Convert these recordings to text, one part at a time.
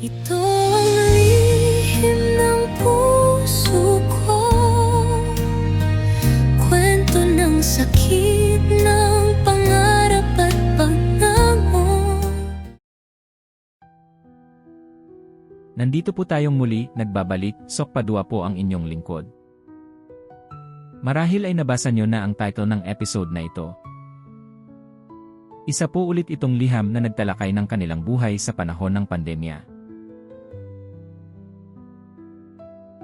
Ito ang lihim ko Kwento ng sakit ng pangarap at pagdangon Nandito po tayong muli, nagbabalik, Sok Padua po ang inyong lingkod. Marahil ay nabasa nyo na ang title ng episode na ito. Isa po ulit itong liham na nagtalakay ng kanilang buhay sa panahon ng pandemya.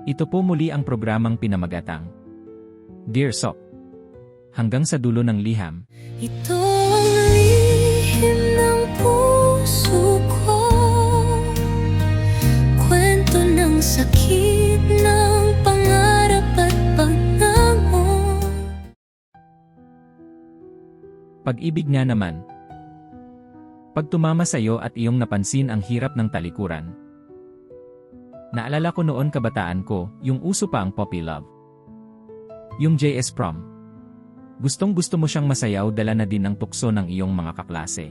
Ito po muli ang programang pinamagatang Dear Sok. Hanggang sa dulo ng liham, Ito ang lihim ng puso ko Kwento ng sakit ng pangarap at pagdangon Pag-ibig nga naman. Pag tumama sa iyo at iyong napansin ang hirap ng talikuran. Naalala ko noon kabataan ko, yung uso pa ang puppy love. Yung JS prom. Gustong gusto mo siyang masayaw dala na din ang tukso ng iyong mga kaklase.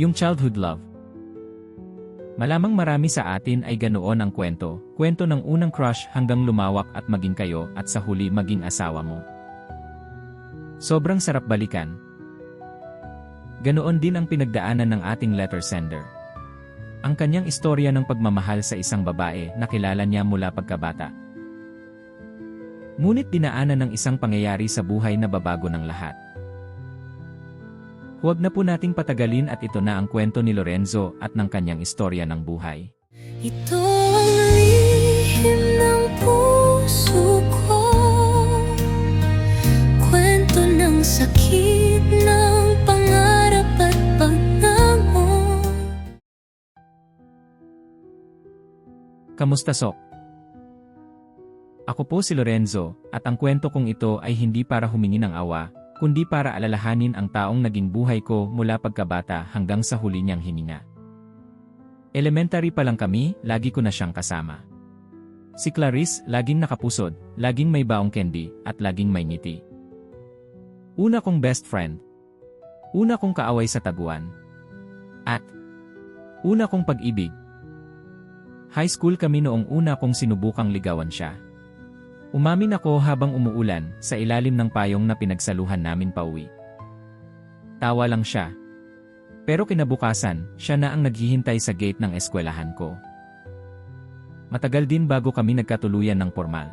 Yung childhood love. Malamang marami sa atin ay ganoon ang kwento, kwento ng unang crush hanggang lumawak at maging kayo at sa huli maging asawa mo. Sobrang sarap balikan. Ganoon din ang pinagdaanan ng ating letter sender. Ang kanyang istorya ng pagmamahal sa isang babae na kilala niya mula pagkabata. Ngunit dinaanan ng isang pangyayari sa buhay na babago ng lahat. Huwag na po nating patagalin at ito na ang kwento ni Lorenzo at ng kanyang istorya ng buhay. Ito ang lihim ng puso ko Kwento ng sakit Kamusta Sok? Ako po si Lorenzo, at ang kwento kong ito ay hindi para humingi ng awa, kundi para alalahanin ang taong naging buhay ko mula pagkabata hanggang sa huli niyang hininga. Elementary pa lang kami, lagi ko na siyang kasama. Si Clarice, laging nakapusod, laging may baong candy, at laging may ngiti. Una kong best friend. Una kong kaaway sa taguan. At una kong pag-ibig. High school kami noong una kong sinubukang ligawan siya. Umamin ako habang umuulan sa ilalim ng payong na pinagsaluhan namin pauwi. Tawa lang siya. Pero kinabukasan, siya na ang naghihintay sa gate ng eskwelahan ko. Matagal din bago kami nagkatuluyan ng formal.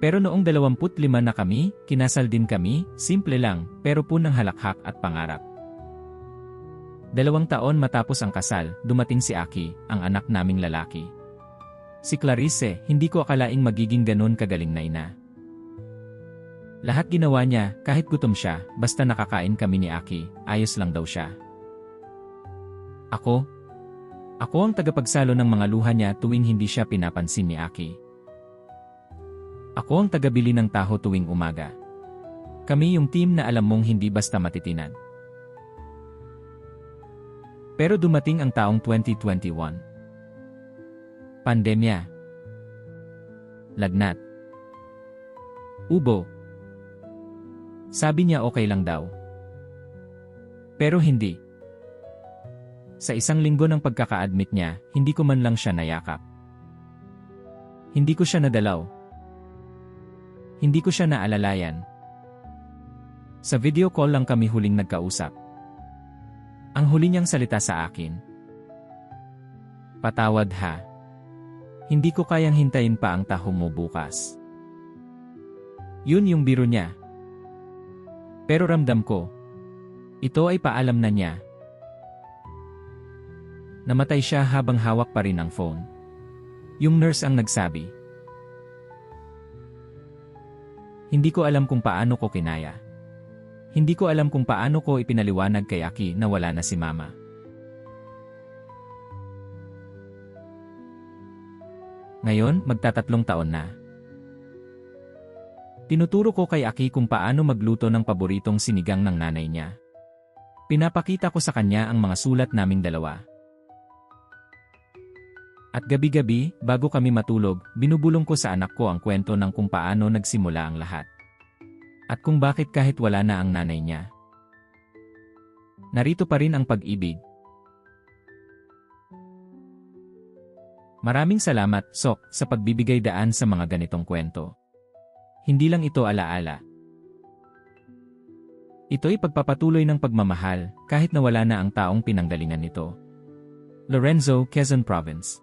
Pero noong 25 na kami, kinasal din kami, simple lang, pero punang halakhak at pangarap. Dalawang taon matapos ang kasal, dumating si Aki, ang anak naming lalaki. Si Clarice, hindi ko akalaing magiging ganun kagaling na ina. Lahat ginawa niya, kahit gutom siya, basta nakakain kami ni Aki, ayos lang daw siya. Ako? Ako ang tagapagsalo ng mga luha niya tuwing hindi siya pinapansin ni Aki. Ako ang tagabili ng taho tuwing umaga. Kami yung team na alam mong hindi basta matitinan. Pero dumating ang taong 2021. Pandemya. Lagnat. Ubo. Sabi niya okay lang daw. Pero hindi. Sa isang linggo ng pagkaka-admit niya, hindi ko man lang siya nayakap. Hindi ko siya nadalaw. Hindi ko siya naalalayan. Sa video call lang kami huling nagkausap. Ang huli niyang salita sa akin. Patawad ha. Hindi ko kayang hintayin pa ang taho mo bukas. Yun yung biro niya. Pero ramdam ko. Ito ay paalam na niya. Namatay siya habang hawak pa rin ang phone. Yung nurse ang nagsabi. Hindi ko alam kung paano ko kinaya. Hindi ko alam kung paano ko ipinaliwanag kay Aki na wala na si Mama. Ngayon, magtatatlong taon na. Tinuturo ko kay Aki kung paano magluto ng paboritong sinigang ng nanay niya. Pinapakita ko sa kanya ang mga sulat naming dalawa. At gabi-gabi, bago kami matulog, binubulong ko sa anak ko ang kwento ng kung paano nagsimula ang lahat. At kung bakit kahit wala na ang nanay niya. Narito pa rin ang pag-ibig. Maraming salamat, Sok, sa pagbibigay daan sa mga ganitong kwento. Hindi lang ito alaala. Ito'y pagpapatuloy ng pagmamahal kahit nawala na ang taong pinanggalingan nito. Lorenzo, Quezon Province.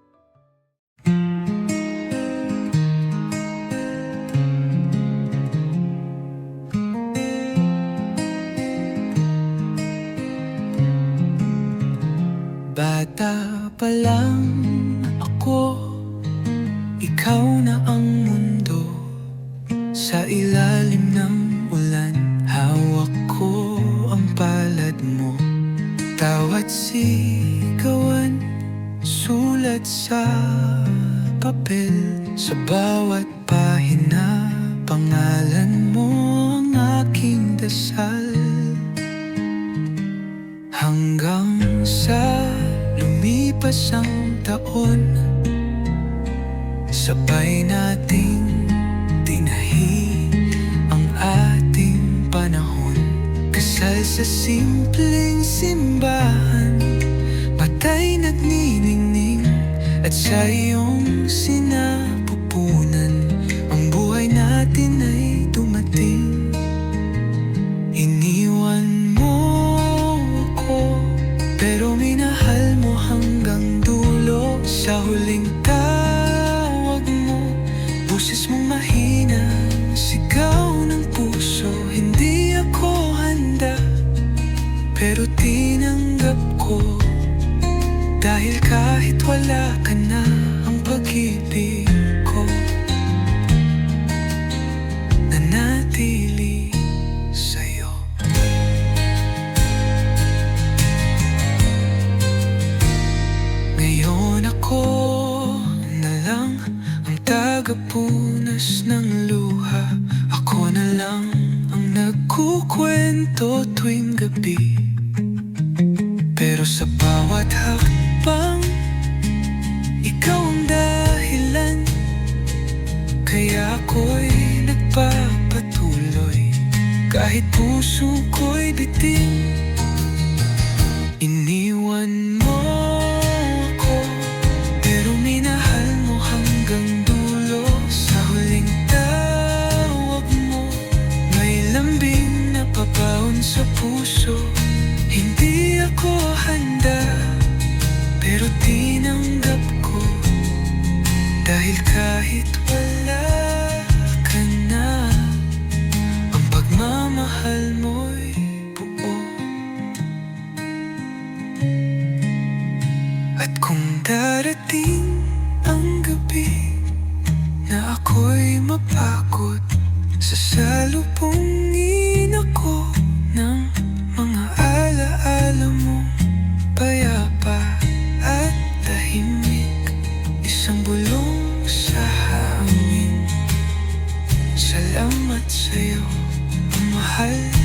Pa lang ako Ikaw na ang mundo. Sa ilalim ng ulan Hawak ko ang palad mo. Tawat sigawan Sulat sa papel. Sa bawat pahina Pangalan mo ang aking dasal. Hanggang sa lumipas ang taon. Sabay nating tinahi ang ating panahon. Kasal sa simpleng simbahan Patay nagniningning At sa iyong sinapupunan Pero tinanggap ko. Dahil kahit wala ka na Ang pag-ibig ko. Nanatili sa'yo. Ngayon ako na lang ang tagapunas ng kahit wala ka na Ang pagmamahal mo'y buo. At kung darating ang gabi Na ako'y mapagod Sa salubungin ang